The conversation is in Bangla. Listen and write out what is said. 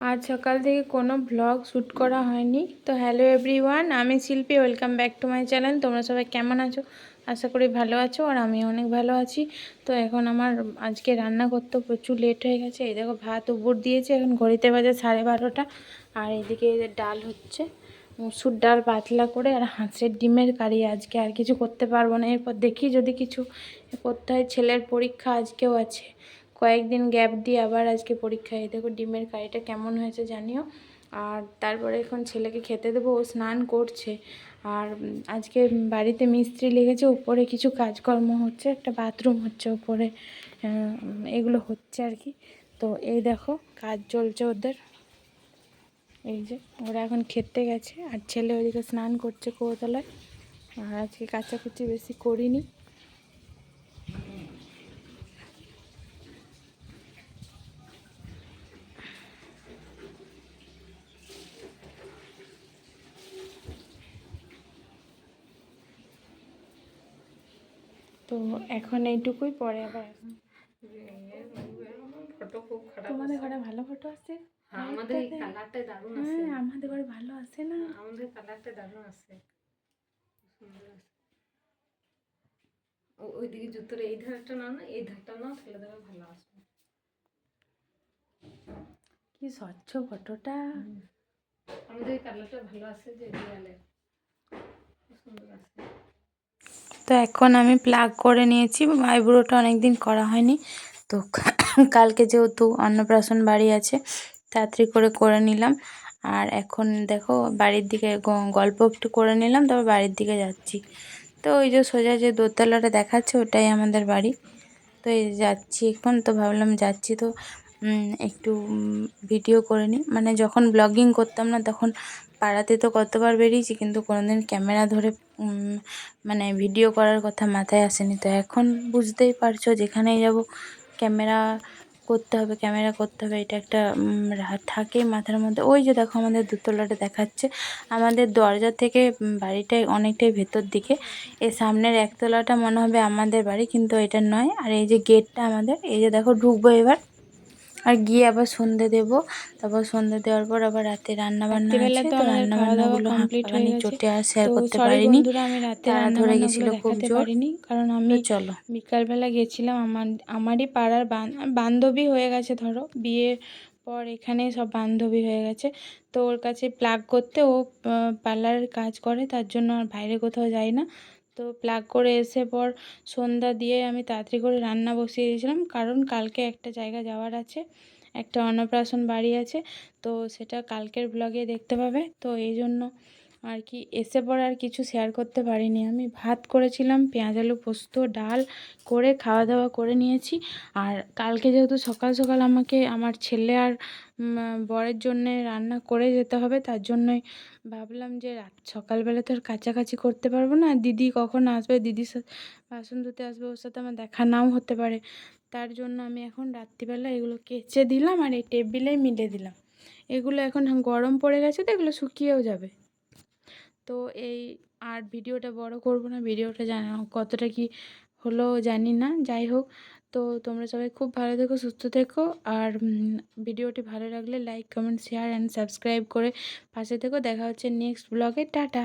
আজ সকাল থেকে কোনো ভ্লগ শ্যুট করা হয়নি। তো হ্যালো এভরিওয়ান আমি Shilpi welcome back to my channel তোমরা সবাই কেমন আছো? আশা করি ভালো আছো আর আমি অনেক ভালো আছি। তো এখন আমার আজকে রান্না করতে প্রচুর লেট হয়ে গেছে। এই দেখো ভাত উপর দিয়েছে, এখন ঘড়িতে বাজে সাড়ে বারোটা। আর এদিকে ডাল হচ্ছে, মুসুর ডাল পাতলা করে আর হাঁসের ডিমের কারি। আজকে আর কিছু করতে পারব না। এরপর দেখি যদি কিছু করতে হয়। ছেলের পরীক্ষা আজকেও আছে। কয়েকদিন গ্যাপ দিয়ে আবার আজকে পরীক্ষা। এই দেখো ডিমের কারিটা কেমন হয়েছে জানিও। আর তারপরে এখন ছেলেকে খেতে দেবো, ও স্নান করছে। আর আজকে বাড়িতে মিস্ত্রি লেগেছে, উপরে কিছু কাজকর্ম হচ্ছে, একটা বাথরুম হচ্ছে উপরে। এগুলো হচ্ছে আর কি। তো এই দেখো কাজ চলছে ওদের। এই যে ওরা এখন খেতে গেছে, আর ছেলে ওইদিকে স্নান করছে কৌতলায়। আর আজকে কাচাকুচি বেশি করিনি। তো এখন এইটুকুই পরে আবার এখন ফটো খুব খারাপ তোমাদের ঘরে ভালো ফটো আছে? হ্যাঁ, আমাদের কালারটা দারুণ আছে। হ্যাঁ আমাদের ঘরে ভালো আছে না? আমাদের কালারটা দারুণ আছে। সুন্দর আছে। ওইদিকে জুতোর এই ধারটা নাও না এই ধারটা নাও তাহলে দেখো ভালো আসবে। কি স্বচ্ছ ফটোটা। আমাদের কালারটা ভালো আছে যে দেয়ালে। খুব সুন্দর আছে। তো এখন আমি প্লাগ করে নিয়েছি। আইব্রোটা অনেক দিন করা হয়নি। তো কালকে যেহেতু অন্নপ্রাশন বাড়ি আছে, তাড়াতাড়ি করে করে নিলাম। আর এখন দেখো বাড়ির দিকে গল্প একটু করে নিলাম, তারপর বাড়ির দিকে যাচ্ছি। তো ওই যে সোজা যে দোতলাটা দেখাচ্ছে, ওটাই আমাদের বাড়ি। তো এই যাচ্ছি এখন, তো ভাবলাম যাচ্ছি তো একটু ভিডিও করে নিই। মানে যখন ব্লগিং করতাম না, তখন পাড়াতে তো কতবার বেরিয়েছি, কিন্তু কোনোদিন ক্যামেরা ধরে মানে ভিডিও করার কথা মাথায় আসেনি। তো এখন বুঝতেই পারছ যেখানেই যাব, ক্যামেরা করতে হবে, ক্যামেরা করতে হবে, এটা একটা থাকে মাথার মধ্যে। ওই যে দেখো আমাদের দোতলাটা দেখাচ্ছে। আমাদের দরজা থেকে বাড়িটাই অনেকটাই ভেতর দিকে। এর সামনের একতলাটা মনে হবে আমাদের বাড়ি, কিন্তু এটা নয়। আর এই যে গেটটা আমাদের, এই যে দেখো ঢুকবো এবার। আর গিয়ে আবার সন্ধে দেব। তারপর সন্ধে দেওয়ার পর আবার রাতে রান্না বান্না আছে। তো রান্না বান্নাগুলো গেছে। চটে আর শেয়ার করতে পারিনি। বন্ধুরা আমি রাতে তাড়া রান্না ধরে গেছিল খুব জোর। কারণ আমি চলো। বিকালবেলা গেছিলাম আমার আমারই পাড়ার বান্ধবী হয়ে গেছে ধরো। বিয়ের পর এখানে সব বান্ধবী হয়ে গেছে। তো ওর কাছে প্লাগ করতে ও পার্লারের কাজ করে তার জন্য আর বাইরে কোথাও যাই না। তো প্লাগ করে এসে পর সন্ধ্যা দিয়ে আমি তাড়াতাড়ি করে রান্না বসিয়ে দিয়েছিলাম। কারণ কালকে একটা জায়গা যাওয়ার আছে, একটা অন্নপ্রাশন বাড়ি আছে, তো সেটা কালকের ব্লগে দেখতে পাবে। তো এই জন্য আর কি, এসে পর আর কিছু শেয়ার করতে পারিনি। আমি ভাত করেছিলাম, পেঁয়াজ, আলু পোস্ত, ডাল করে খাওয়া দাওয়া করে নিয়েছি। আর কালকে যেহেতু সকাল সকাল আমাকে আমার ছেলে আর বরের জন্যে রান্না করে যেতে হবে, তার জন্যই ভাবলাম যে রাত সকালবেলা তো আর কাছাকাছি করতে পারব না। দিদি কখন আসবে? দিদির সাথে বাসন ধুতে আসবে, ওর সাথে আমার দেখা নাও হতে পারে। তার জন্য আমি এখন রাত্রিবেলা এগুলো কেচে দিলাম আর এই টেবিলেই মিলে দিলাম। এগুলো এখন গরম পড়ে গেছে তো এগুলো শুকিয়েও যাবে। তো এই আর ভিডিওটা বড় করব না, ভিডিওটা জানা কতটা কি হলো জানি না, যাই হোক। তো তোমরা সবাই খুব ভালো থেকো, সুস্থ থেকো। আর ভিডিওটি ভালো লাগলে like, comment, share and subscribe করে পাশে থেকো। দেখা হচ্ছে নেক্সট ব্লগে টাটা!